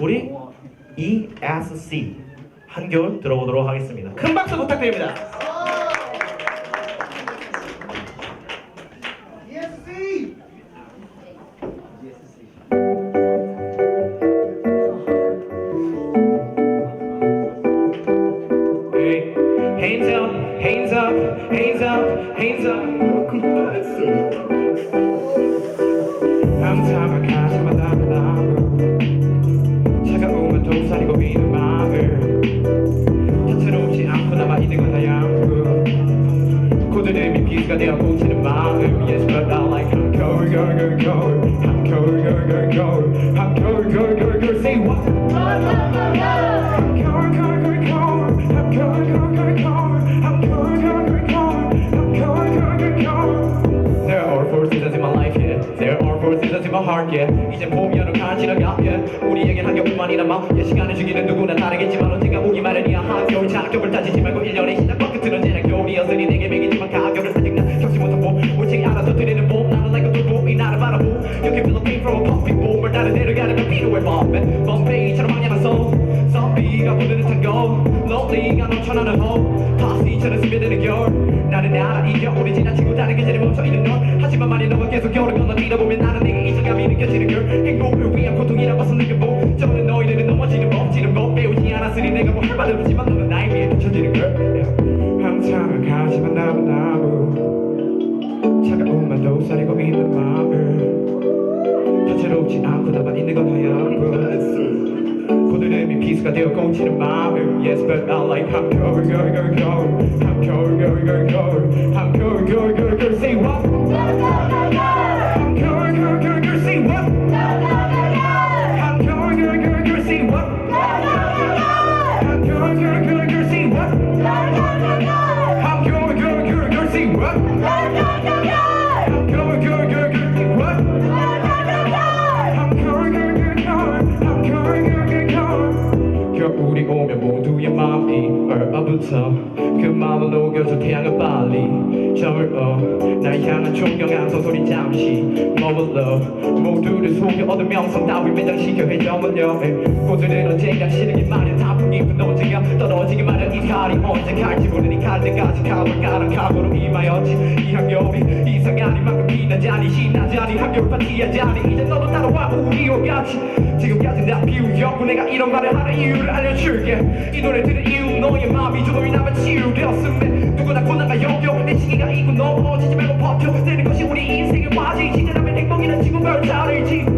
우리 ESC 한겨울 들어보도록 하겠습니다. 큰 박수 부탁드립니다. Hands up, hands up, hands up, hands up. 비 my heart, yeah 이젠 봄이 어느 간지러가, yeah 우리에겐 한겨울만이라마 yeah 시간을 주기는 누구나 다르겠지만 언젠가 오기 마련이야 한겨울 자격을 따지지 말고 1년의 시작과 끝은 언제나 겨울이었으니 내게 매기지만 가격을 아직 나. 겪지 못한 봄 올챙이 알아서 드리는 봄. 나는 like a 봄이 나를 바라보. You can feel the pain from a puppy 봄을 다른 데로 가려면 필요해 봄페이처럼 망연한 손 선비가 부는 듯한 거 lonely가 넘쳐나는 호 파스처럼 스며드는 겨울. 나는 알아 이 겨울이 지나치고 다른 계절이 멈춰있는 널 하지만 말이 너가 계속 겨울을 건너 뛰다 보면 나는 느껴지는 걸 행복을 위한 고통이란 것을 느껴보. 저는 너희들은 넘어지는 법지는 법 배우지 않았으니 내가 뭐 할 말은 없지만 너는 나의 위에 비춰지는 걸. 항상 가지만 나무 나무. 차가움만 도사리고 있는 마음을. 다채롭지 않고 나만 있는 건 하얀 고드름이 비수가 되어 꽁치는 마음을. Yes but I like cold cold I'm cold cold cold cold I'm cold cold cold cold Say what? Cold Say what? 얼어붙어 그 마음을 녹여줘 태양은 빨리. 저물어 날 향한 존경한 소소리 잠시. 머물러 모두를 속여 얻은 명성 따위 매장시켜 회전물려 꽃들은 언젠가 시르기 마련 단풍잎은 언젠가 떨어지기 마련 이 칼이 언제 갈지 모르니 갈 때까지 가볼 까란 각오로 임하였지. 이 한겨울이 이상하니 만큼 빛나자니 신나자니 한겨울 파티하자니 이제 너도 따라와 우리와 같이 지금까지 나 비우였고 내가 이런 말을 하는 이유를 알려줄게. 이 노래 들은 이유 너의 마음이 조금이 남아 치유되었음에. 누구나 고난과 역경 내 시기가 있고 넘어지지 말고 버텨내는 것이 우리 인생의 과제 진짜라면 행복이란 지구별 다르지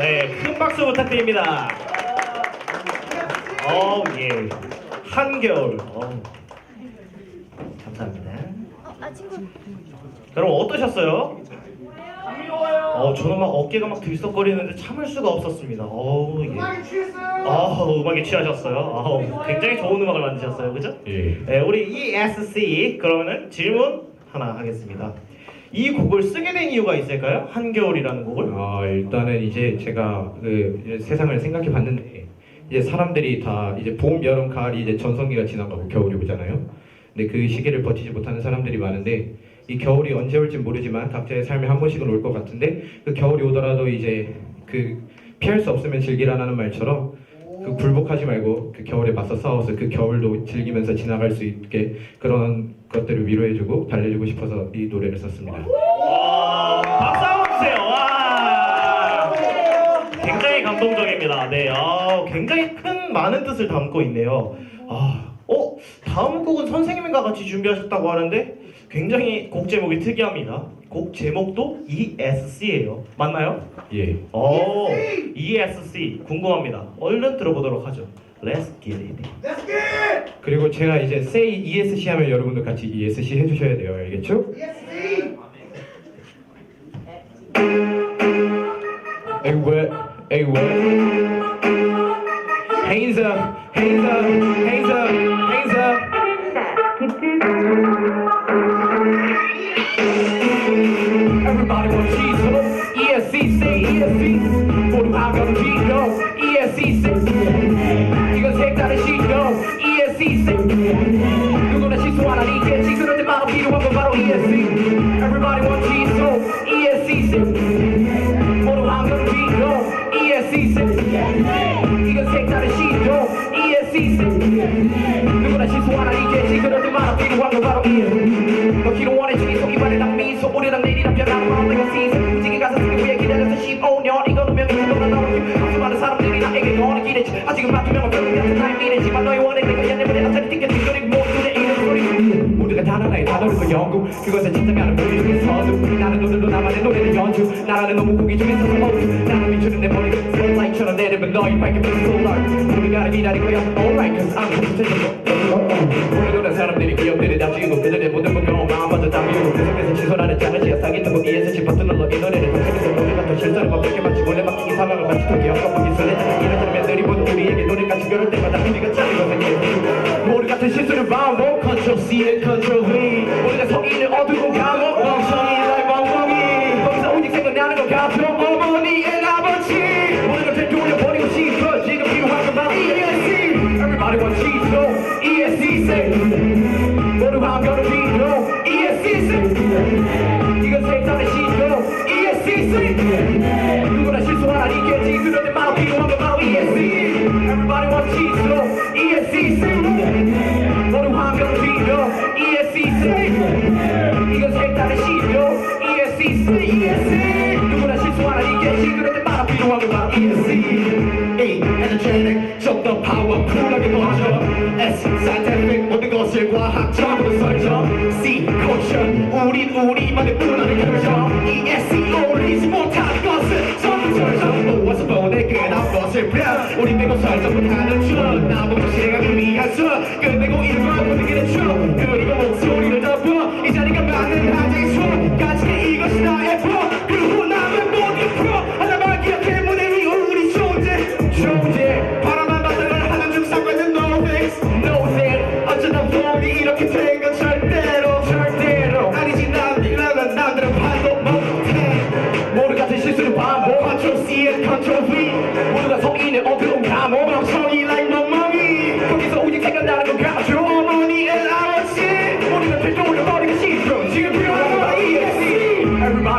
네, 큰 박수 부탁드립니다. 어, 예. 한겨울. 어. 감사합니다. 아 친구 여러분 어떠셨어요? 어, 저는 막 어깨가 막 들썩거리는데 참을 수가 없었습니다. 어, 예. 음악에 취했어요! 아, 음악에 취하셨어요. 아, 굉장히 좋은 음악을 만드셨어요, 그죠? 예. 네, 우리 ESC 그러면은 질문 하나 하겠습니다. 이 곡을 쓰게 된 이유가 있을까요? 한겨울이라는 곡을? 아 일단은 이제 제가 그 이제 세상을 생각해 봤는데 이제 사람들이 다 이제 봄, 여름, 가을이 이제 전성기가 지나가고 겨울이 오잖아요. 근데 그 시기를 버티지 못하는 사람들이 많은데 이 겨울이 언제 올지 모르지만 각자의 삶에 한 번씩은 올 것 같은데 그 겨울이 오더라도 이제 그 피할 수 없으면 즐기라는 말처럼 그 굴복하지 말고 그 겨울에 맞서 싸워서 그 겨울도 즐기면서 지나갈 수 있게 그런 것들을 위로해주고 달래주고 싶어서 이 노래를 썼습니다. 와, 박수 한번 주세요. 와, 굉장히 감동적입니다. 네, 아, 굉장히 큰참 많은 뜻을 담고 있네요. 아, 어? 다음 곡은 선생님과 같이 준비하셨다고 하는데 굉장히 곡 제목이 특이합니다. 곡 제목도 ESC예요. 맞나요? 예. 어, ESC 궁금합니다. 얼른 들어보도록 하죠. Let's get it. Let's get it. 그리고 제가 이제 say ESC 하면 여러분도 같이 ESC 해주셔야 돼요. 알겠죠? ESC. Hey what? Hey what? Hands up, hands up, hands up, hands up. ESC, say ESC. 모두 한가 기대지 아직은 맞투명한 별로 같은 타이밍이지만 너의 원해 내가 옛날에 어차피 띵게 띵거리고 모두의 이름 소리 모두가 다 하나의 단어를 또 연구 그것을 찾아가는 우리 중에 서두. 나는 오늘도 나만의 노래를 연주. 나라는 너무 고기 중에서 어두 나는 미추는 내 머리가 스포트라이트처럼 내리면 너희 밝게 빛을 쏠라 우리가 기다릴 거야. Alright cause I'm comfortable 오늘 노래 사람들이 기억들이 다 지우고 그들의 모든 무거운 마음 마저 다 비우고 계속해서 취소라는 짱을 지어 싸기 뜨고 이에서 짚어뜯 눌러 이 노래를 도착해서 노래 같은 실수를 완벽히 맞추고 몰래 맡기기 상황을 마치 토끼 엉켜보기 설레 들이본 우리에게 노래같이 그럴 때마다 우리가 짜리거든요 모래 같은 실수를 반복 Control C and Control V. 우리가 속이는 어두운 감옥 ESC say 모두 한겨울 비교. ESC say 이건 색다른 시도 ESC say ESC 누구나 실수하나 때 바로 필요한 건 바로 ESC A energetic 좀더 파워풀하게 도와줘. S scientific 모든 것을 과학적으로 설정 C caution 우린 우리만의 문화를 결정 ESC 어울리지 못한 것을 전부 설정 모아서 보내 끝난 것을 plan 우리 빼고 설정 못하는 줄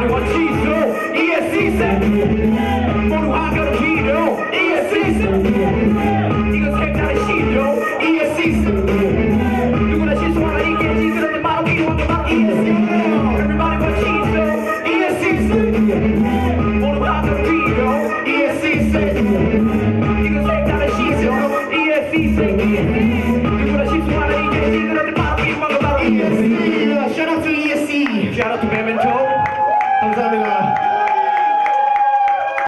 Everybody, what she ESC said.